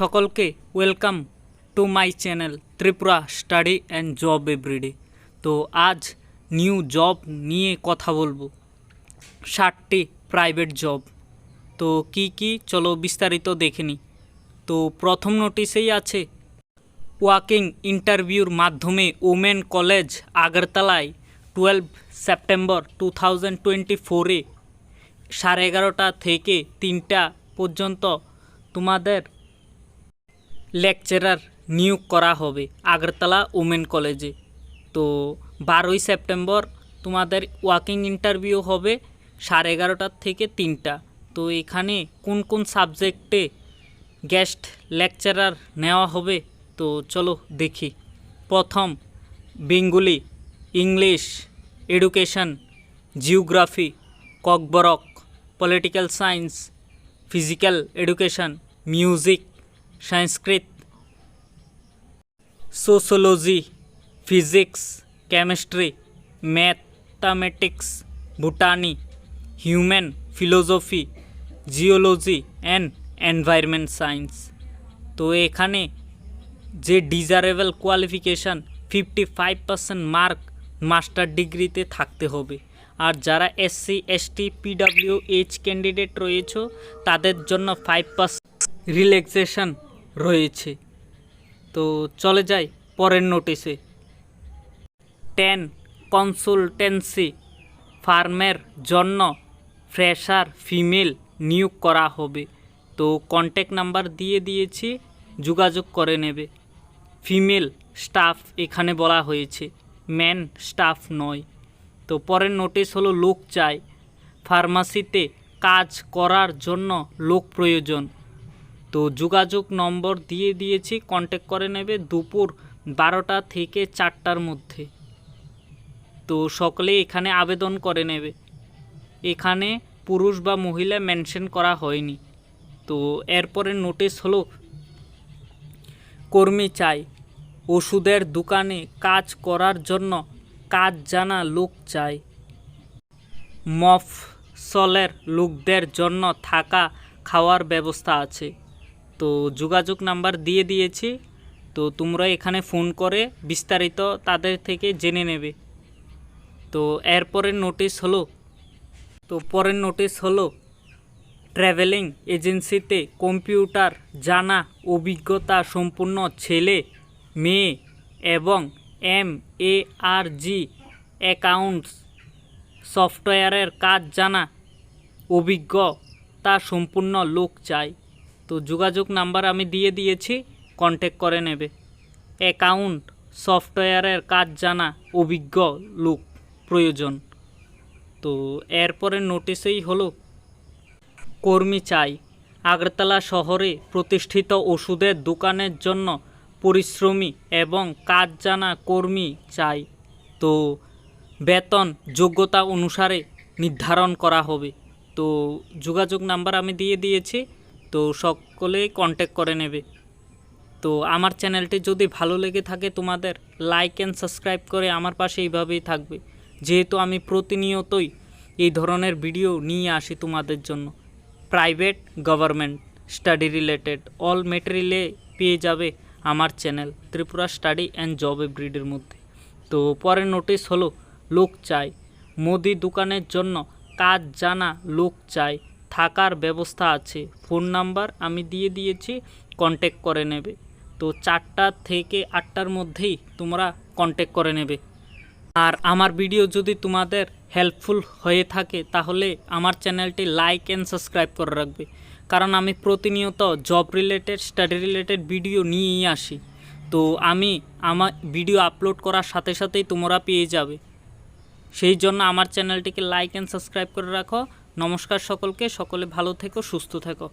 সকলকে welcome to my channel Tripura study and job everyday তো আজ নিউ জব নিয়ে কথা বলব। ষাটটি প্রাইভেট জব তো কি কি? চলো বিস্তারিত দেখে তো প্রথম নোটিশেই আছে ওয়াকিং ইন্টারভিউর মাধ্যমে ওমেন কলেজ আগরতলায় twelve September two thousand twenty ফোরে সাড়ে এগারোটা থেকে তিনটা পর্যন্ত তোমাদের লেকচারার নিয়োগ করা হবে আগরতলা উমেন কলেজে তো বারোই সেপ্টেম্বর তোমাদের ওয়াকিং ইন্টারভিউ হবে সাড়ে এগারোটার থেকে তিনটা। তো এখানে কোন কোন সাবজেক্টে গেস্ট লেকচারার নেওয়া হবে? তো চলো দেখি। প্রথম, Bengali, English education geography Kokborok political science physical education music Sanskrit sociology physics chemistry mathematics Bhutani human philosophy geology and environment science তো এখানে যে desirable qualification fifty five percent mark master ডিগ্রিতে থাকতে হবে। আর যারা SC ST PW H candidate রয়েছে, তাদের জন্য ফাইভ পার্সেন্ট রিল্যাক্সেশন রয়েছে। তো চলে যাই পরের নোটিশে টেন কনসালটেন্সি ফার্মের জন্য ফ্রেশার ফিমেল নিয়োগ করা হবে। তো কন্ট্যাক্ট নাম্বার দিয়ে দিয়েছি, যোগাযোগ করে নেবে। ফিমেল স্টাফ এখানে বলা হয়েছে ম্যান স্টাফ নয়। তো পরের নোটিশ হলো লোক চাই। ফার্মাসিতে কাজ করার জন্য লোক প্রয়োজন। তো যোগাযোগ নম্বর দিয়ে দিয়েছি কন্ট্যাক্ট করে নেবে দুপুর বারোটা থেকে চারটার মধ্যে। তো সকলে এখানে আবেদন করে নেবে। এখানে পুরুষ বা মহিলা মেনশন করা হয়নি। তো এরপরে নোটিশ হলো, কর্মী চাই, ওষুধের দোকানে কাজ করার জন্য কাজ জানা লোক চাই। মফসলের লোকদের জন্য থাকা খাওয়ার ব্যবস্থা আছে। তো যোগাযোগ নাম্বার দিয়ে দিয়েছি। তো তোমরা এখানে ফোন করে বিস্তারিত তাদের থেকে জেনে নেবে। তো এরপরের নোটিশ হলো? তো পরের নোটিশ হলো, ট্রাভেলিং এজেন্সিতে কম্পিউটার জানা অভিজ্ঞতা সম্পূর্ণ ছেলে, মেয়ে এবং M A R G accounts সফটওয়্যারের কাজ জানা অভিজ্ঞতা সম্পূর্ণ লোক চাই। তো যোগাযোগ নাম্বার আমি দিয়ে দিয়েছি কন্ট্যাক্ট করে নেবে। অ্যাকাউন্ট সফটওয়্যারের কাজ জানা, অভিজ্ঞ লোক, প্রয়োজন। তো এরপরে নোটিশেই হলো, কর্মী চাই। আগরতলা শহরে প্রতিষ্ঠিত ওষুধের দোকানের জন্য পরিশ্রমী এবং কাজ জানা কর্মী চাই। তো বেতন যোগ্যতা অনুসারে নির্ধারণ করা হবে। তো যোগাযোগ নাম্বার আমি দিয়ে দিয়েছি তো সকলেই কন্ট্যাক্ট করে নেবে। তো আমার চ্যানেলটি যদি ভালো লেগে থাকে তোমাদের লাইক অ্যান্ড সাবস্ক্রাইব করে আমার পাশে এইভাবেই থাকবে। যেহেতু আমি প্রতিনিয়তই এই ধরনের ভিডিও নিয়ে আসি তোমাদের জন্য। Private government study related all মেটেরিয়ালে পেয়ে যাবে আমার channel Tripura study and job এভরিডের মধ্যে। তো পরের নোটিশ হলো, লোক চাই মুদি দোকানের জন্য কাজ জানা লোক চাই থাকার ব্যবস্থা আছে। ফোন নাম্বার আমি দিয়ে দিয়েছি কন্ট্যাক্ট করে নেবে। তো চারটা থেকে আটটার মধ্যেই তোমরা কন্ট্যাক্ট করে নেবে। আর আমার ভিডিও যদি তোমাদের হেল্পফুল হয়ে থাকে, তাহলে আমার চ্যানেলটি লাইক অ্যান্ড সাবস্ক্রাইব করে রাখবে। কারণ আমি প্রতিনিয়ত job related study related video নিয়েই আসি। তো আমি আমার ভিডিও আপলোড করার সাথে সাথেই তোমরা পেয়ে যাবে। সেই জন্য আমার চ্যানেলটিকে লাইক অ্যান্ড সাবস্ক্রাইব করে রাখো। নমস্কার সকলকে সকলে ভালো থেকো সুস্থ থেকো।